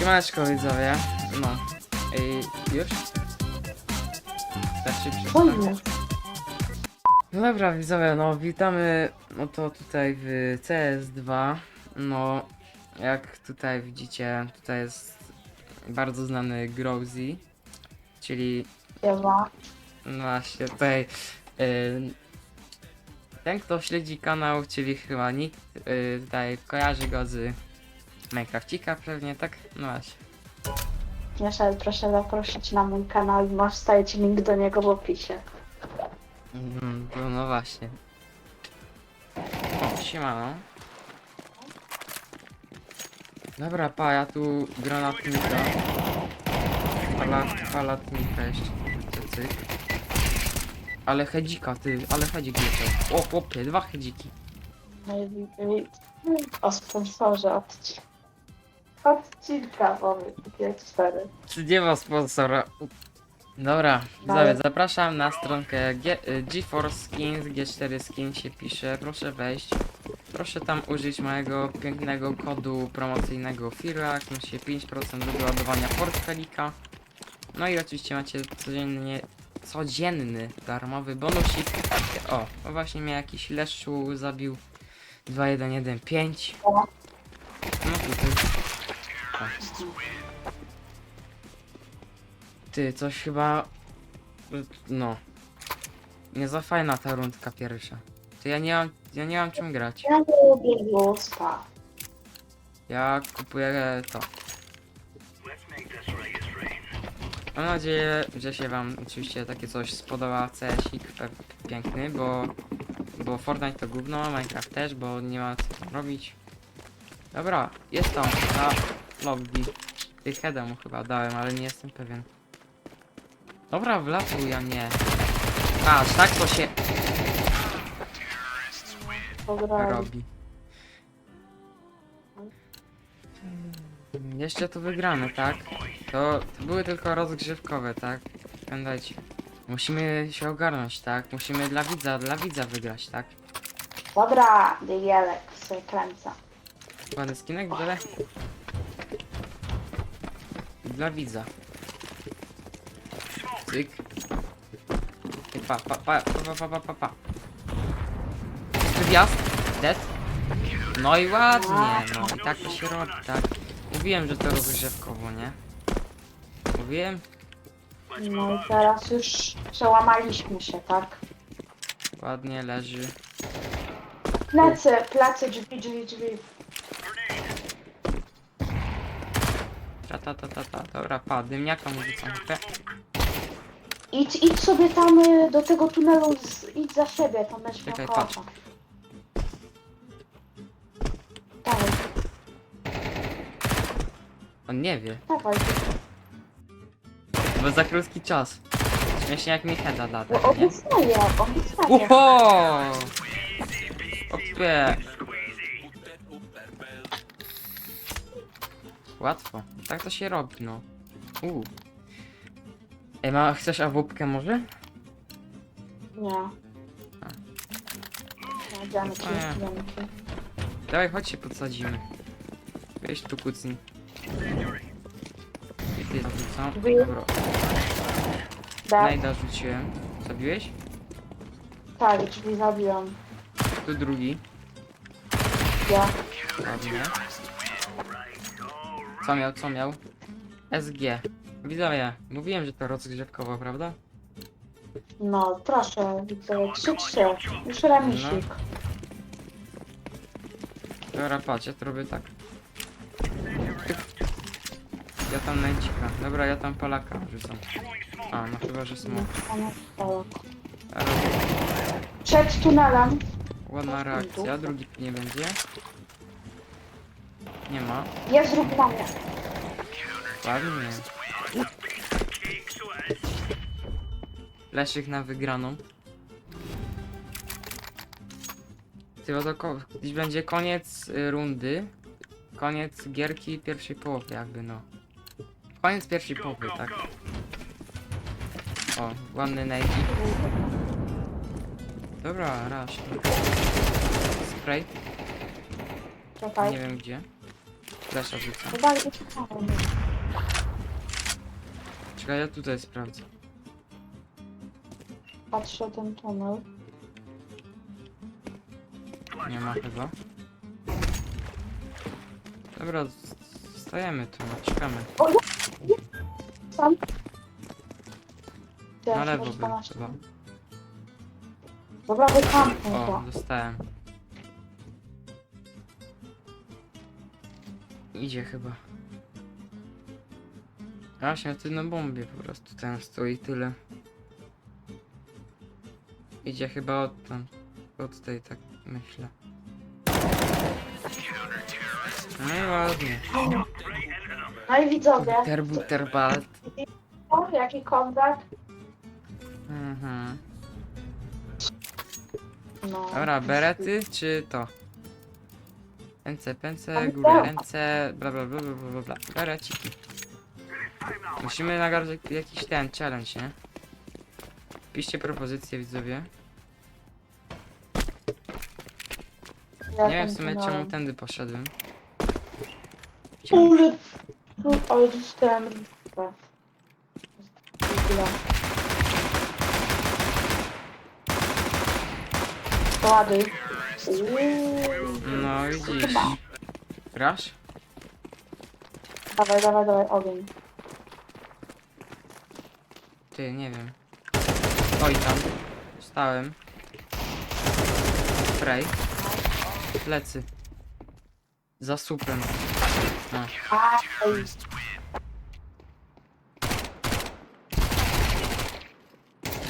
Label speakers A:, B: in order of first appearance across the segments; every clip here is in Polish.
A: Siemaneczko widzowie. No. Ej, już? Tak się? No dobra widzowie, no witamy no to tutaj w CS2. No, jak tutaj widzicie, tutaj jest bardzo znany Growzy, czyli
B: Siema.
A: no właśnie tutaj y, ten kto śledzi kanał, czyli chyba nikt y, tutaj kojarzy go z Minecrafcika pewnie, tak? No właśnie.
B: Mieszel, proszę zaprosić na mój kanał i masz wstawić link do niego w opisie.
A: Mhm, to no właśnie. O, siemano. Dobra, pa, ja tu granatnika. Pala, palatnika jeszcze. Cyk, cyk. Ale hedzika, ty, ale hedzik leciał. O, chłopie, dwa hedziki.
B: No i, i, o sponsorze odcinka. Odcinka mamy takie cztery.
A: Czy nie ma sponsora? Dobra, widzowie, zapraszam na stronkę G- y, GeForce Skins, G4 Skin się pisze, proszę wejść. Proszę tam użyć mojego pięknego kodu promocyjnego FIRAK, macie 5% do wyładowania portfelika. No i oczywiście macie codziennie, codzienny darmowy bonusik. O, o właśnie mnie jakiś leszczu zabił 2115.
B: O.
A: No tutaj. Ty, coś chyba... No. Nie za fajna ta rundka pierwsza. To ja nie mam, ja nie mam czym grać.
B: Ja lubię.
A: Ja kupuję to. Mam nadzieję, że się wam oczywiście takie coś spodoba CS-ik piękny, bo, bo Fortnite to gówno, Minecraft też, bo nie ma co tam robić. Dobra, jest tam, lobby. Ty heada mu chyba dałem, ale nie jestem pewien. Dobra, wlatuj, a nie. Patrz, tak to się
B: Dobra.
A: robi. Jeszcze to wygramy, tak? To, to były tylko rozgrzewkowe, tak? Pamiętajcie. Musimy się ogarnąć, tak? Musimy dla widza, dla widza wygrać, tak?
B: Dobra, Digielek sobie kręca.
A: Ładny skinek, byle. Dla widza. Cyk. I pa, pa, pa, pa, pa, pa, pa, pa. Wyjazd. Dead. No i ładnie, no i tak to się robi, tak? Mówiłem, że to rozgrzewkowo, nie? Mówiłem?
B: No i teraz już przełamaliśmy się, tak?
A: Ładnie leży.
B: Plecy, plecy, drzwi, drzwi, drzwi.
A: Ta, ta, ta, ta, ta. Dobra, pa, dymniaka mu rzucam. Te.
B: Idź, idź sobie tam y, do tego tunelu, z, idź za siebie, tam będziesz miał
A: Czekaj,
B: kołacza. Dawaj,
A: On nie wie,
B: dawaj.
A: bo za krótki czas. Śmiesznie jak mi heada da,
B: No
A: tak, nie?
B: obiecuję, obiecuję.
A: Uho! Opie. Łatwo. Tak to się robi, no. U. Ej, ma, chcesz awupkę może?
B: Nie. No.
A: Dawaj, chodź się podsadzimy. Weź tu kucnij. I ty zarzucam.
B: Drzwi.
A: Dobra.
B: Da,
A: Najda rzuciłem. Zabiłeś?
B: tak, drzwi zabiłam.
A: Tu drugi.
B: Ja.
A: Ładnie. Co miał, co miał? SG. Widzowie, mówiłem, że to rozgrzewkowo, prawda?
B: No, proszę, widzę, 3-3. Już remisik.
A: Dobra, patrz, ja to robię tak. Ja tam nęcika. Dobra, ja tam Polaka rzucam. A, no chyba, że smok.
B: Przed tunelem.
A: Ładna reakcja, drugi nie będzie. Nie ma.
B: Jest zrób na mnie.
A: Ładnie. Leszyk na wygraną. Ty, bo to ko- dziś będzie koniec y, rundy. Koniec gierki pierwszej połowy, jakby no. Koniec pierwszej połowy, tak. O, ładny Nike. Dobra, raz. Spray,
B: Czekaj.
A: nie wiem gdzie. Flesza rzucam.
B: Chyba nie czytałem.
A: Czekaj, ja tutaj sprawdzę.
B: Patrzę ten tunel.
A: Nie ma chyba. Dobra, z- stajemy tu, no, czekamy.
B: O, ja! Sam.
A: Na lewo był
B: 12.
A: chyba.
B: Dobra, wykampnij
A: O,
B: to.
A: dostałem. Idzie chyba. Właśnie, ty na bombie po prostu ten stoi tyle. Idzie chyba od tam. Od tej, tak myślę. No i ładnie.
B: No i widzowie,
A: Buter, buter, balt.
B: o, jaki kontakt?
A: Mhm.
B: No.
A: Dobra, berety czy to? Ręce, pęce, górę,
B: tak.
A: ręce, bla bla bla bla bla bla. Bereciki. Musimy nagrać jak- jakiś ten challenge, nie? Piszcie propozycje widzowie.
B: Ja
A: Nie wiem w sumie czemu tędy poszedłem. Chciałem-
B: tu, rybę. Źle. Ładuj. Uuu.
A: No widzisz. Grasz?
B: Dawaj, dawaj, dawaj, ogień.
A: Ty, nie wiem. Oj tam. Stałem. Spray. Plecy. Za supem. No.
B: Aj,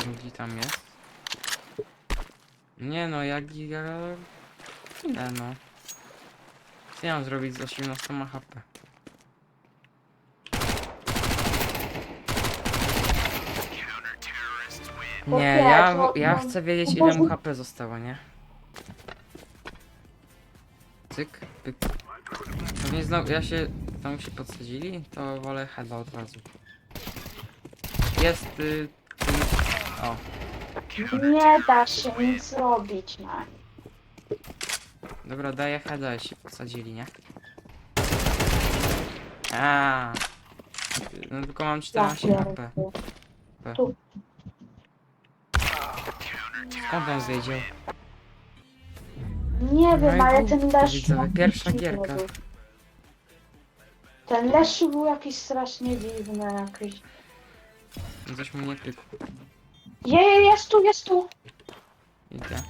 A: Drugi tam jest. Nie no, jak ja... Nie no. Co ja mam zrobić z 18 HP? Nie, ja, ja chcę wiedzieć ile mu. HP zostało, nie? Cyk, pyk. Pewnie znowu, ja się tam się podsadzili, to wolę heada od razu. Jest y, ten... O,
B: Nie da się nic zrobić, man.
A: dobra, daję heada, jeśli podsadzili, nie? A, No tylko mam 14
B: Ja
A: HP.
B: pierdolę. Tu.
A: Skąd on wiedział?
B: Nie
A: No
B: wiem, ale ten
A: widzowie,
B: ma
A: pierwsza
B: nic
A: gierka.
B: Ten Leszcz był jakiś strasznie dziwny, jakiś...
A: Coś mu nie pykło.
B: Je, je, jest tu, jest tu!
A: Idę.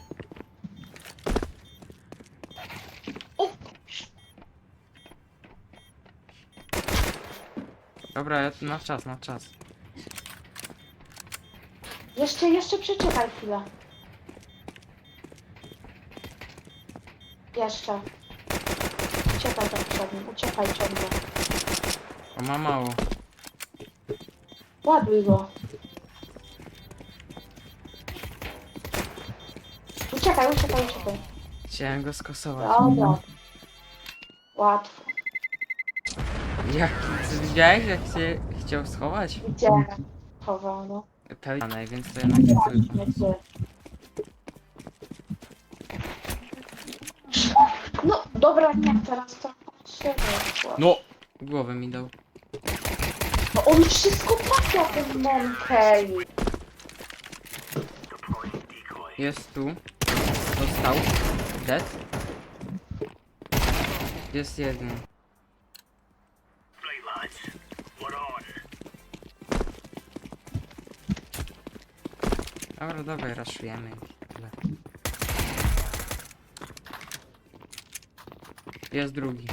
A: Dobra, ja tu na czas, na czas.
B: Jeszcze, jeszcze przeczekaj chwilę. Jeszcze. Uciekaj tam przed nim, uciekaj ciągle.
A: O, ma mało.
B: Ładuj go. Uciekaj, uciekaj, uciekaj.
A: Chciałem go skosować.
B: Dobra. Łatwo.
A: Jak, widziałeś jak się chciał schować?
B: Gdzie? Chowano.
A: Pełnej, więc to jednak nie tylko.
B: Gdzie? No, dobra, nie, teraz to potrzebuje.
A: No! Głowę mi dał.
B: No on wszystko trafia, ten Monkey.
A: Jest tu. Dostał. Dead. Jest jeden. Dobra, dawaj, raszujemy. Jest drugi.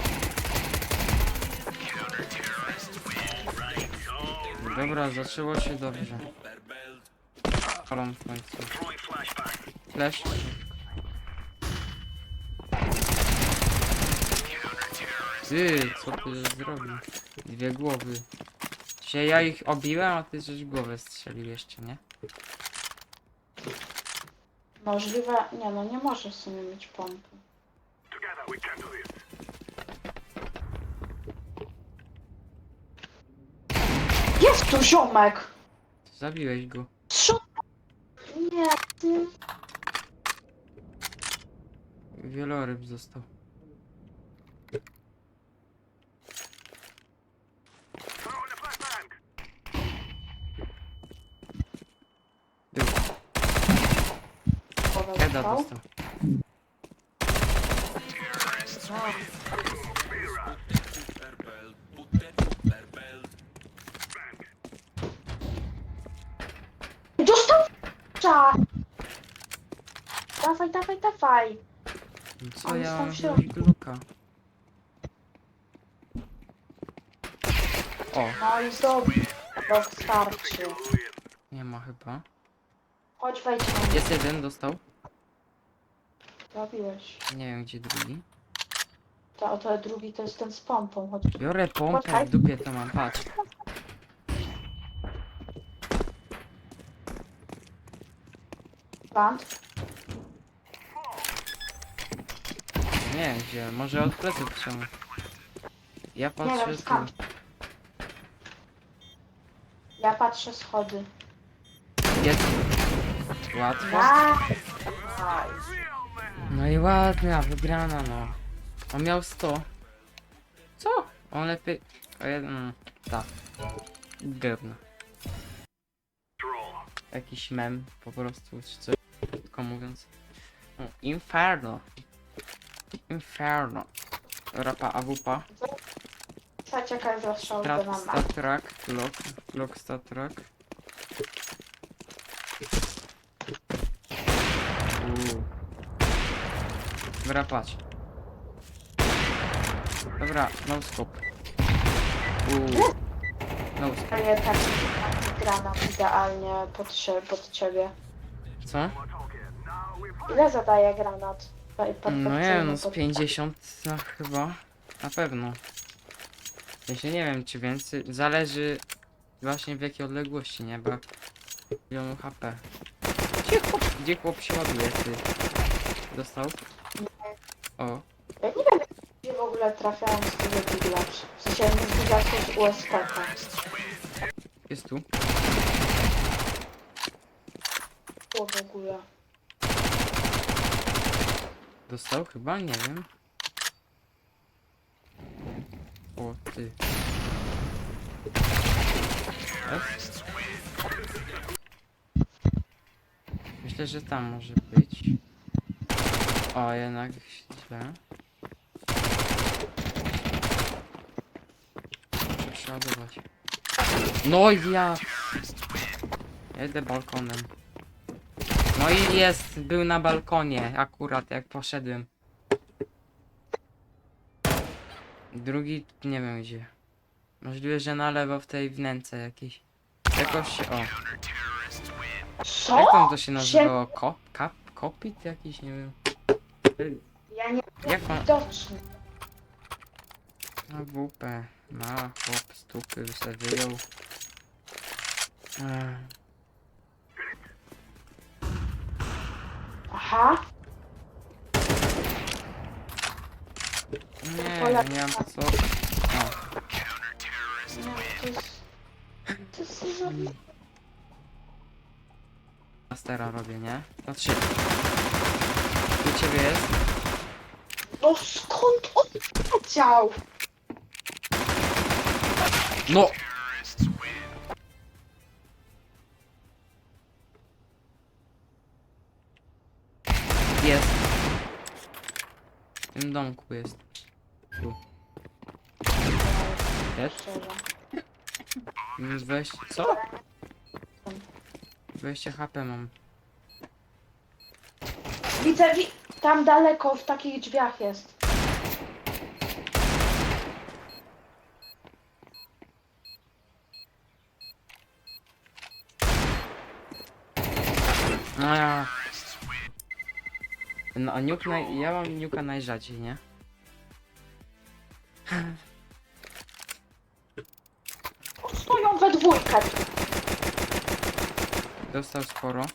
A: Dobra, zaczęło się dobrze. Kolon w końcu. Flash. Ty, co ty zrobił? Dwie głowy. Się ja ich obiłem, a ty żeś głowę strzelił jeszcze, nie?
B: Możliwe, nie no, nie możesz sobie mieć pompy. Jest tu ziomek!
A: Zabiłeś go.
B: Co? Nie, ty...
A: Wieloryb został. Heada
B: Dostał?
A: dostał.
B: Dostał cza! Dawaj, dawaj, dawaj!
A: No Co
B: On
A: ja
B: tam
A: mam
B: się-
A: zrobić gluka? O,
B: No i dobrze. Rok starczy.
A: nie ma chyba.
B: Chodź wejdź mnie.
A: Jest jeden, dostał.
B: Zabiłeś.
A: Nie wiem gdzie drugi.
B: To, a to drugi to jest ten z pompą. Chodź.
A: Biorę pompę, w dupie to mam, patrz.
B: Band.
A: Nie wiem gdzie, może od pleców trzeba. Ja
B: Nie
A: patrzę
B: wiem
A: tu.
B: skąd. Ja patrzę schody.
A: Jest. Łatwo.
B: Nice.
A: No i ładna, wygrana no. On miał 100. Co? On lepiej... O jeden... Tak. Gówno. Jakiś mem po prostu, czy coś. Krótko mówiąc. O, Inferno. Inferno. Rapa
B: jest zastrzał do
A: Strat,
B: mama.
A: stat track. Glock. Glock Dobra, patrz. Dobra, no scope. Uuu. No scope.
B: To nie taki, granat idealnie pod, cie- pod ciebie.
A: Co?
B: Ile zadaje granat? Pe-
A: No nie wiem, no z
B: pod-
A: 50 no, chyba. Na pewno. Ja się nie wiem czy więcej. Zależy właśnie w jakiej odległości, nie? Bo milionów HP. Gdzie chłop, gdzie chłop się ładuje, ty? Dostał? O,
B: Ja nie wiem, gdzie w ogóle trafiałem z tego biglacz. W sensie z biglacz, to z USP.
A: jest tu.
B: Było w ogóle.
A: Dostał chyba? Nie wiem. O, ty. Jest? Myślę, że tam może być. O, jednak Przeładować. No i ja! Jedę balkonem. No i jest, był na balkonie akurat jak poszedłem. Drugi nie wiem gdzie. Możliwe, że na lewo w tej wnęce jakiejś. Jakoś się, o.
B: Co?
A: Jak tam to się nazywało? Kop? Kap? Kopit jakiś? Nie wiem.
B: Ja nie
A: Jak ma?
B: widoczny.
A: No WP. Ma chłop stupy se wyjął. Ech.
B: Aha.
A: Nie, nie mam co. O.
B: Nie, to jest... To jest za...
A: Mastera robię, nie? To trzy. U ciebie jest?
B: No skąd on?
A: No! Jest. W tym domku jest. Tu.
B: Szczerze.
A: Minus 20. Co? 20 HP mam.
B: Widzę, wi tam daleko w takich drzwiach jest.
A: No ja. No a niuk naj... ja mam niuka najrzadziej, nie?
B: Stoją we dwójkę.
A: Dostał sporo.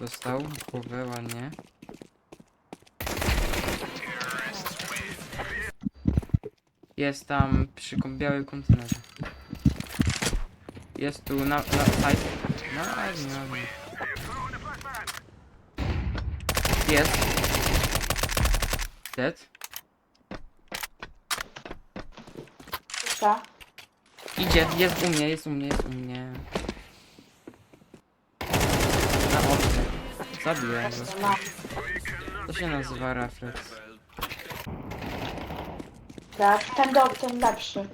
A: Dostał głowę ładnie. Jest tam przy białym kontenerze. Jest tu na, na side. No ładnie, ładnie. Jest. Dead.
B: Puszcza.
A: Idzie, jest u mnie, jest u mnie, jest u mnie. Zabiłem go. To się nazywa refleks.
B: Tak, ten do, ten lepszy.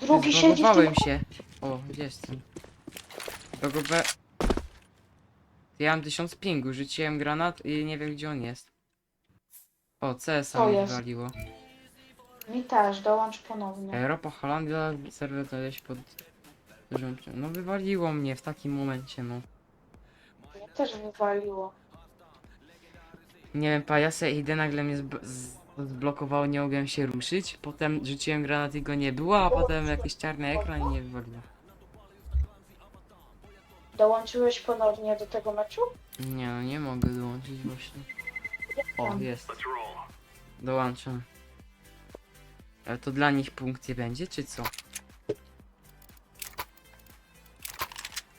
B: Drugi siedzi w tym...
A: Się. O, gdzie jestem? Tego be... Ja mam 1000 pingu, rzuciłem granat i nie wiem gdzie on jest. O, CS
B: To
A: mi
B: jest.
A: wywaliło.
B: Mi też, dołącz ponownie.
A: Europa, Holandia, serwer to gdzieś pod... No wywaliło mnie w takim momencie, no.
B: Też wywaliło.
A: Nie wiem, pa, ja se idę, nagle mnie zb z- zblokowało, nie mogłem się ruszyć. Potem rzuciłem granat i go nie było, a potem jakiś czarny ekran i nie wywaliło.
B: Dołączyłeś ponownie do tego meczu?
A: Nie no, nie mogę dołączyć właśnie. O, jest. Dołączam. Ale to dla nich punkt nie będzie, czy co?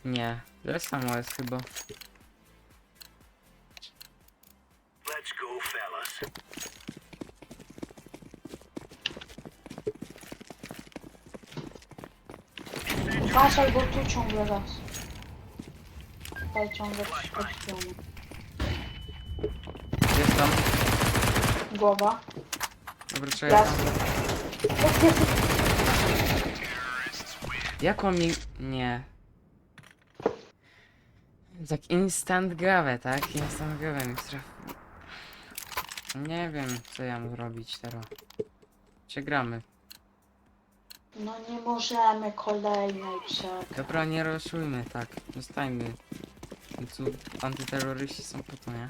A: Nie, to samo jest chyba.
B: Patrz, bo tu ciągle raz. Tutaj ciągle przyszkodziony.
A: Jest tam.
B: Głowa.
A: Dobra, czekaj
B: Raz.
A: tam.
B: Jest, jest,
A: Jak on mi... Nie. Tak instant grave, tak? Instant grave mi trafił. Nie wiem, co ja mam zrobić teraz. Czy gramy?
B: No nie możemy kolejnej przed.
A: Dobra, nie roszujmy, tak. Zostańmy. Tu antyterroryści są po to, nie?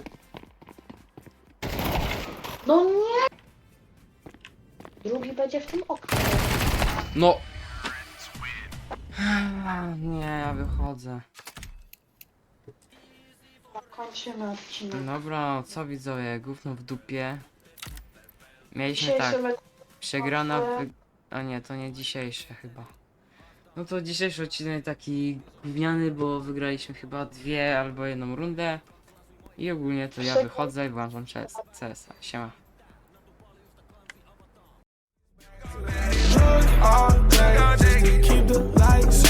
B: No nie! Drugi będzie w tym oknie.
A: No! Nie, ja wychodzę.
B: Kończymy odcinek.
A: Dobra, co widzowie, gówno w dupie. Mieliśmy
B: Dzisiejszy
A: tak,
B: mecz
A: przegrana wy... A nie, to nie dzisiejsze chyba. No to dzisiejszy odcinek taki gówniany, bo wygraliśmy chyba dwie albo jedną rundę. I ogólnie to ja wychodzę i włączam CS CS-a. Siema. Keep the lights